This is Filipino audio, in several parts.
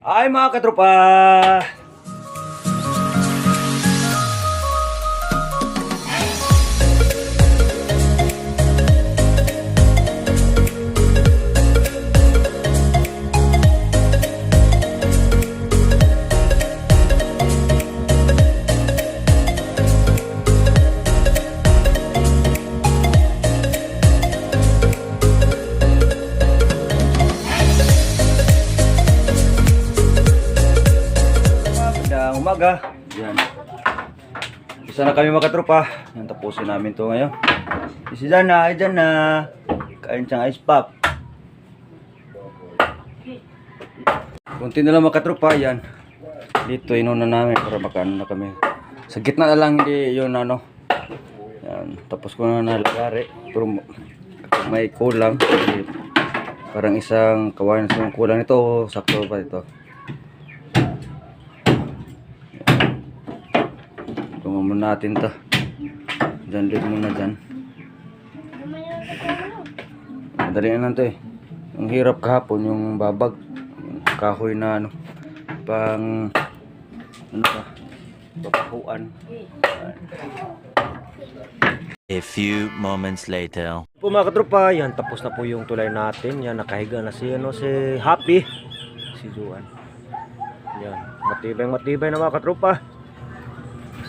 Ay mga katropa! Umaga. Yan. Isa na kami mga katropa. Yan tapusin namin to ngayon. Si Jana, ay Jana. Kain siyang ice pop. Kunti na lang mga katropa. Yan. Dito inuna namin para makaano na kami. Sa gitna na lang hindi yun ano. Yan. Tapos ko na nalagari. Pero may kulang. Parang isang kawain sa kulang ito. Sakto pa ito. Muna natin to. Diyan din muna dyan. Madali na lang to eh. Ang hirap kahapon yung babag. Yung kahoy na ano. Pang ano pa. Papakuan. A few moments later. Po mga katropa, yan tapos na po yung tulay natin. Yan nakahiga na si ano si Happy, si Juan. Yan, matibay matibay na mga katropa.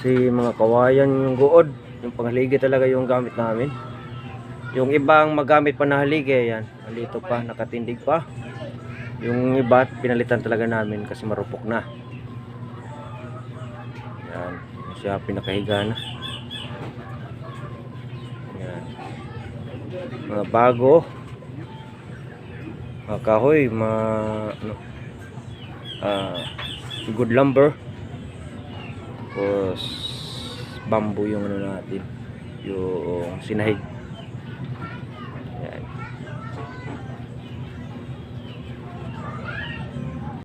Si mga kawayan yung guod, yung panghaligi talaga yung gamit namin. Yung ibang magamit pa na haligi, yan, andito pa, nakatindig pa. Yung iba, pinalitan talaga namin kasi marupok na. Yan, siya pinakahiga na. Yan mga bago mga kahoy mga ano ah good lumber tapos bamboo yung ano natin yung sinahig yan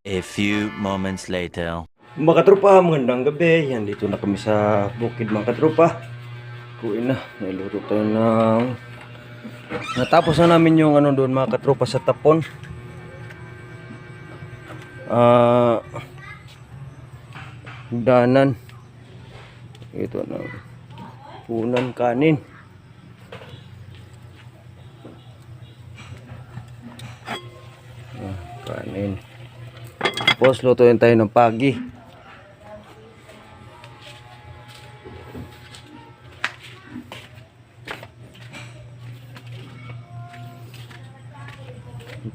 A few moments later. Mga katropa, magandang gabi. Yan, dito na kami sa bukid mga katropa. Kuin na. Niluto tayo ng... Natapos na namin yung ano doon mga katropa sa tapon. Ah... danan. Ito na. Punan kanin. Ah, kanin. Tapos lutuin tayo ng pagi.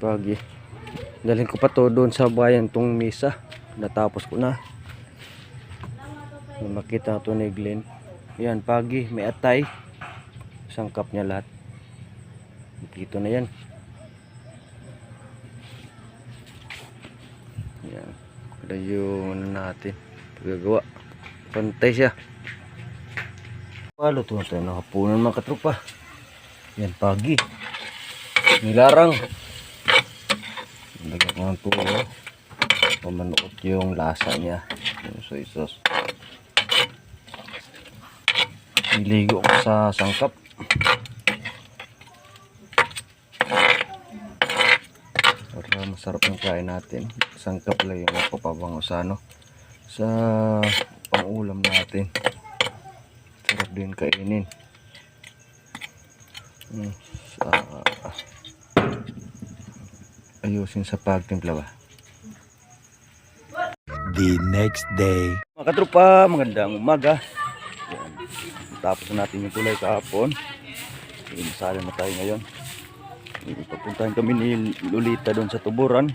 Pagi. Dalhin ko pa to doon sa bayan tong misa. Natapos ko na. May makita to ni Glenn. Yan, pagi. May atay. Sangkap niya lahat. Dito na yan. Yan. Kada yung natin. Pagagawa. Pantay siya. Palo to tayo nakapunan mga katropa. Yan pagi. Nilarang. Lagyan ko ng tulo. Pamanuot yung lasa niya. Yung soy sauce. Niligo ko sa sangkap. para masarap yung kain natin sangkap lang yung mapapabango sa ano sa pangulam natin sarap din kainin Hmm, sa ayusin sa pagtimpla ba The next day. mga katropa magandang umaga. Tapos na natin yung tulay kahapon. Sige, masala na tayo ngayon. Sige, Papuntahan kami ni Lolita doon sa tuburan.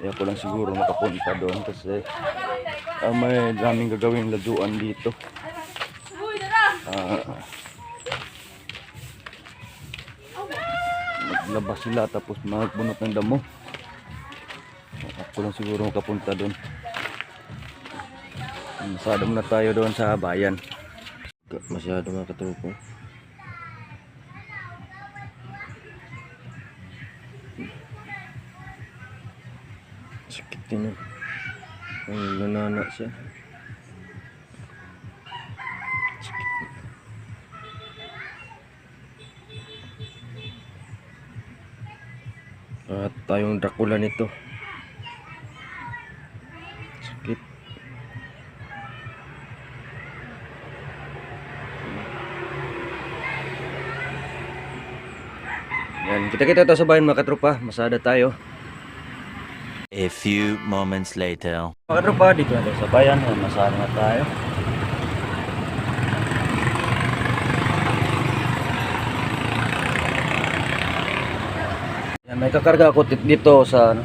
Kaya ko lang siguro makapunta doon kasi ah, may daming gagawin laduan dito. Ah, maglabas sila tapos magbunot ng damo. Ako lang siguro makapunta doon. Masyado na tayo doon sa bayan masyado mga katrupo sakit din yun. Ang nanana siya. At tayong Dracula nito Yan, kita-kita tayo sa bayan mga katropa. Masada tayo. A few moments later. Mga katropa, dito na tayo sa bayan. Yan, masada na tayo. Yan, may kakarga ako dito sa ano,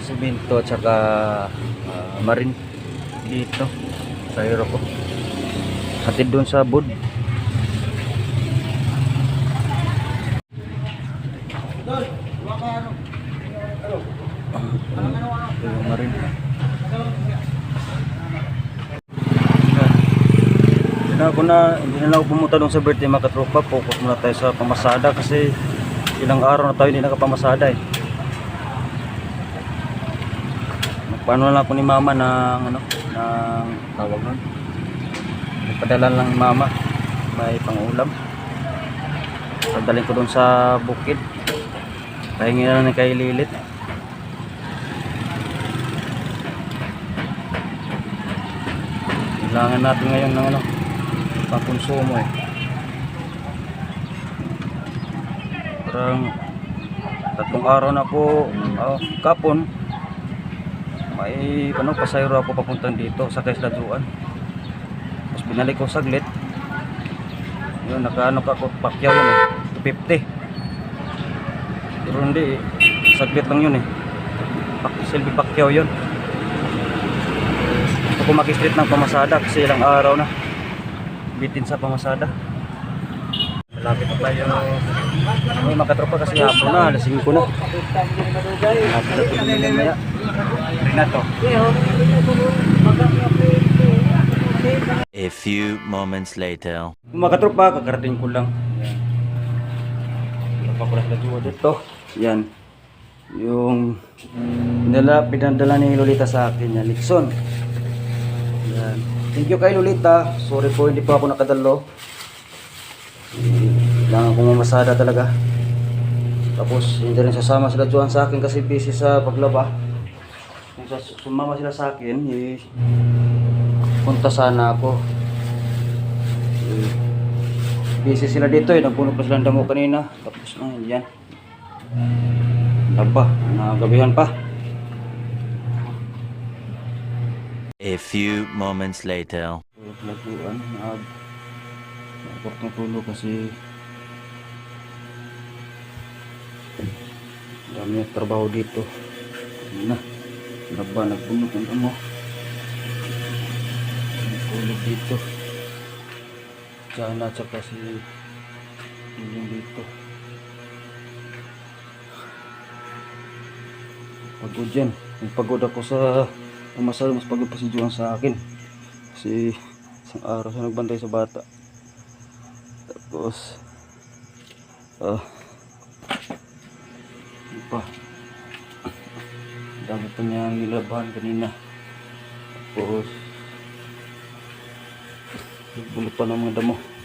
simento at saka ah, marin dito sa hero ko. Hatid doon sa bud. Ito yung marin. Hindi na hindi na ako pumunta doon sa birthday mga katropa. Focus muna tayo sa pamasada kasi ilang araw na tayo hindi nakapamasada eh. Nagpaano lang ako ni mama ng ano, ng tawag nun. Nagpadala lang ni mama. May pangulam. Pagdaling ko doon sa bukid. Pahingi na lang ni kay Lilit. Kailangan natin ngayon ng ano, pangkonsumo eh. Parang tatlong araw na po ah, kapon may ano pasayro ako papuntang dito sa Kaisladuan. Tapos binalik ko saglit. Yun, nakaano ka ko pakyaw yun eh. 250. Pero hindi eh. Saglit lang yun eh. Pak, silbi pakyaw yun. Gusto ko makistreet ng pamasada kasi ilang araw na. Bitin sa pamasada. Malapit na tayo. May makatropa kasi hapon na. Alasing ko na. Hapon na ito mamaya. Renato. A few moments later. Mga katropa, kakarating ko lang. Sila duwa dito. Yan. Yung pinadala, pinadala ni Lolita sa akin yan. Lixon. Yan. Thank you kay Lolita. Sorry po, hindi pa ako nakadalo. Kailangan ko mamasada talaga. Tapos, hindi rin sasama sila Juan sa akin kasi busy sa paglaba. Kung sumama sila sa akin, eh, punta sana ako. Eh, busy sila dito eh. Nagpuno pa silang damo kanina. Tapos na yan. Laba, nagabihan pa. Few moments later. Laguan, nag Nakaport ng tulo kasi dami ng trabaho dito. Na. Laba, nagbunot ang damo. Tulog dito. Diyan at saka si yung dito. Pagod yan. Pagod ako sa pumasal, mas pagod pa si Juan sa akin. Kasi isang araw siya nagbantay sa bata. Tapos, ah, ano pa. Ang Dami pa niya nilabahan kanina. Tapos, bulot pa ng mga damo.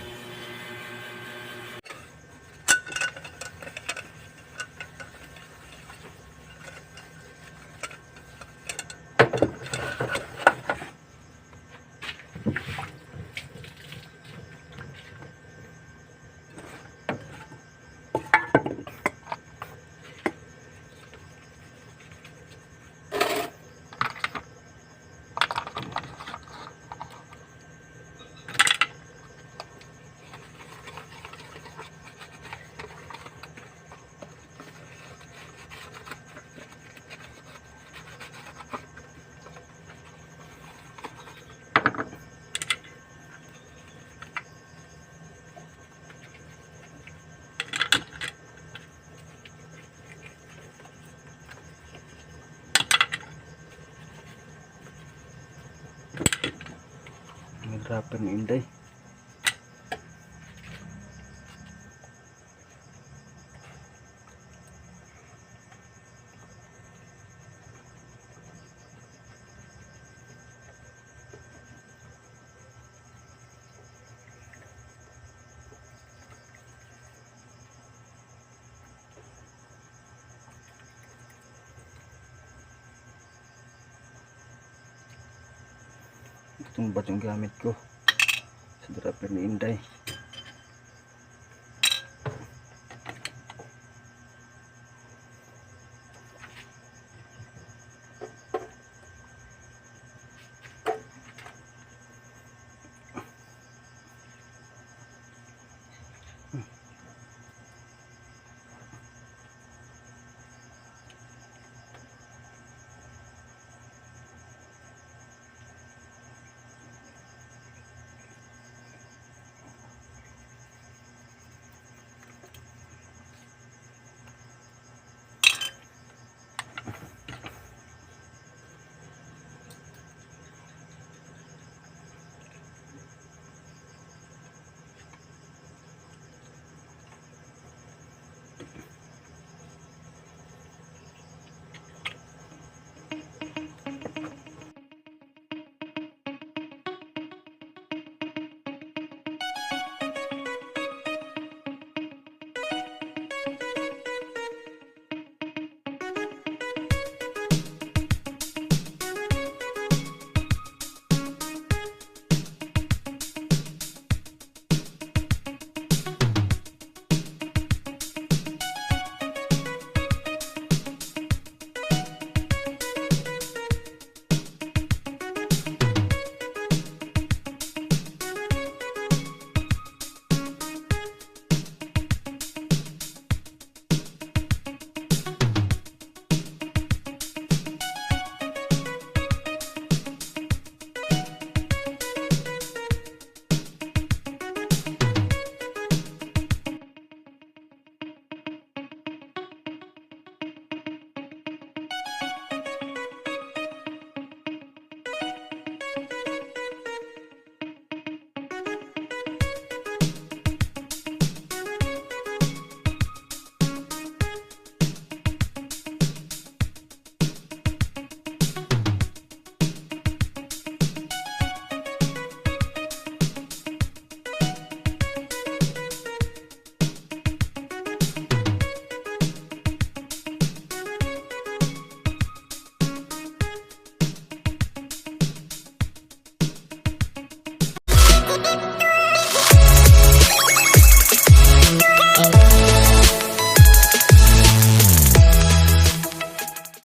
Nahirapan ni Inday. Itong yung gamit ko. Sa dropper ni Inday.